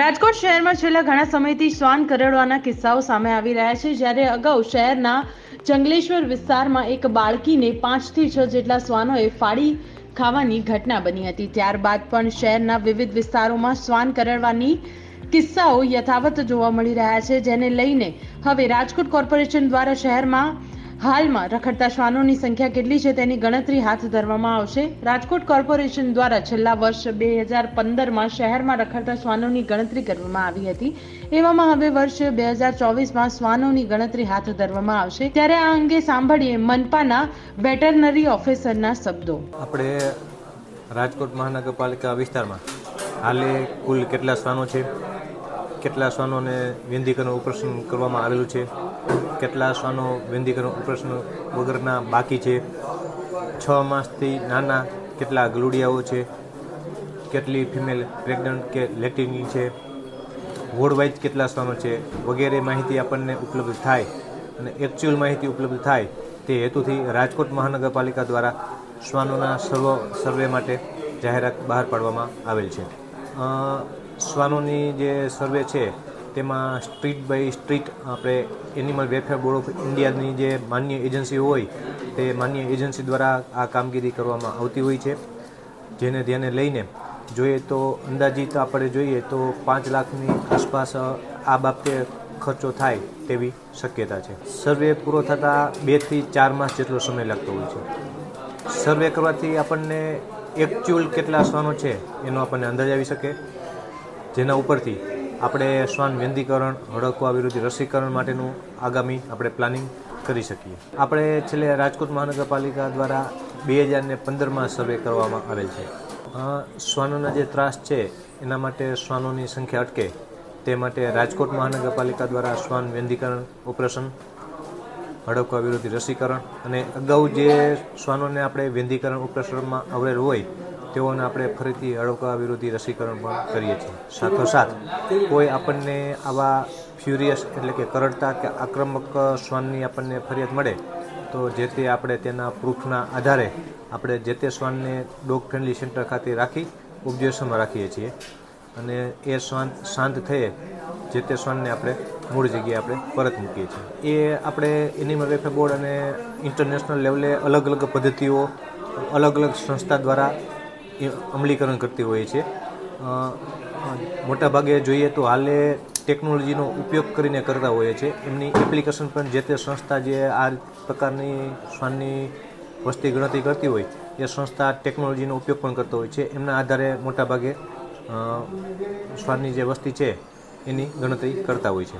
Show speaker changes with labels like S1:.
S1: રાજકોટ શહેરમાં છેલ્લા ઘણા સમયથી શ્વાન કરડવાના કિસ્સાઓ સામે આવી રહ્યા છે. જ્યારે અગાઉ શહેરના જંગલેશ્વર વિસ્તારમાં એક બાળકીને પાંચથી છ જેટલા શ્વાનોએ ફાડી ખાવાની ઘટના બની હતી. ત્યારબાદ પણ શહેરના વિવિધ વિસ્તારોમાં શ્વાન કરડવાની કિસ્સાઓ યથાવત જોવા મળી રહ્યા છે, જેને લઈને હવે રાજકોટ કોર્પોરેશન દ્વારા શહેરમાં હાલમાં રખડતા શ્વાનોની સંખ્યા કેટલી છે તેની ગણતરી હાથ ધરવામાં આવશે. રાજકોટ કોર્પોરેશન દ્વારા છેલ્લા વર્ષ બે હજાર પંદરમાં શહેરમાં રખડતા શ્વાનોની ગણતરી કરવામાં આવી હતી. એવામાં હવે વર્ષ બે હજાર ચોવીસમાં શ્વાનોની ગણતરી હાથ ધરવામાં આવશે. ત્યારે આ અંગે સાંભળીએ મનપાના વેટરનરી ઓફિસરના શબ્દો.
S2: આપણે રાજકોટ મહાનગરપાલિકા વિસ્તારમાં હાલે કુલ કેટલા શ્વાનો છે? કેટલા શ્વાનોને વેંદીકરણ ઓપરેશન કરવામાં આવેલું છે? કેટલા શ્વાનો વેંદીકરણ ઓપરેશન વગરના બાકી છે? છ માસથી નાના કેટલા ગલુડિયાઓ છે? કેટલી ફિમેલ પ્રેગ્નન્ટ કે લેટિંગની છે? વોર્ડવાઇઝ કેટલા શ્વાનો છે? વગેરે માહિતી આપણને ઉપલબ્ધ થાય અને એકચ્યુઅલ માહિતી ઉપલબ્ધ થાય તે હેતુથી રાજકોટ મહાનગરપાલિકા દ્વારા શ્વાનોના સર્વ સર્વે માટે જાહેરાત બહાર પાડવામાં આવેલ છે. શ્વાનોની જે સર્વે છે, તેમાં સ્ટ્રીટ બાય સ્ટ્રીટ આપણે એનિમલ વેલફેર બોર્ડ ઓફ ઇન્ડિયાની જે માન્ય એજન્સી હોય, તે માન્ય એજન્સી દ્વારા આ કામગીરી કરવામાં આવતી હોય છે. જેને ધ્યાને લઈને જોઈએ તો અંદાજિત આપણે જોઈએ તો પાંચ લાખની આસપાસ આ બાબતે ખર્ચો થાય તેવી શક્યતા છે. સર્વે પૂરો થતાં બેથી ચાર માસ જેટલો સમય લાગતો હોય છે. સર્વે કરવાથી આપણને એકચ્યુઅલ કેટલા શ્વાનો છે, એનો આપણને અંદાજ આવી શકે. જેના ઉપરથી આપણે શ્વાન વ્યંધીકરણ હડકવા વિરોધી રસીકરણ માટેનું આગામી આપણે પ્લાનિંગ કરી શકીએ. આપણે છેલ્લે રાજકોટ મહાનગરપાલિકા દ્વારા બે હજારને પંદરમાં સર્વે કરવામાં આવેલ છે. શ્વાનોના જે ત્રાસ છે, એના માટે શ્વાનોની સંખ્યા અટકે, તે માટે રાજકોટ મહાનગરપાલિકા દ્વારા શ્વાન વ્યંધીકરણ ઓપરેશન હડકવા વિરોધી રસીકરણ અને અગાઉ જે શ્વાનોને આપણે વ્યંધીકરણ ઓપરેશનમાં આવરેલ હોય તેઓને આપણે ફરીથી અડકવા વિરોધી રસીકરણ પણ કરીએ છીએ. સાથોસાથ, કોઈ આપણને આવા ફ્યુરિયસ એટલે કે કરડતા કે આક્રમક શ્વાનની આપણને ફરિયાદ મળે, તો જે તે આપણે તેના પ્રૂફના આધારે આપણે જે તે શ્વાનને ડોગ ફ્રેન્ડલી સેન્ટર ખાતે રાખી ઓબ્ઝર્વેશનમાં રાખીએ છીએ. અને એ શ્વાન શાંત થઈએ જે તે શ્વાનને આપણે મૂળ જગ્યાએ આપણે પરત મૂકીએ છીએ. એ આપણે એનિમલ વેલફેર બોર્ડ અને ઇન્ટરનેશનલ લેવલે અલગ અલગ પદ્ધતિઓ અલગ અલગ સંસ્થા દ્વારા અમલીકરણ કરતી હોય છે. મોટાભાગે જોઈએ તો હાલે ટેકનોલોજીનો ઉપયોગ કરીને કરતા હોઈએ છે. એમની એપ્લિકેશન પણ જે તે સંસ્થા જે આ પ્રકારની શ્વાનની વસ્તી ગણતરી કરતી હોય, એ સંસ્થા ટેકનોલોજીનો ઉપયોગ પણ કરતો હોય છે. એમના આધારે મોટાભાગે ભાગે શ્વાનની જે વસ્તી છે, એની ગણતરી કરતા હોય છે.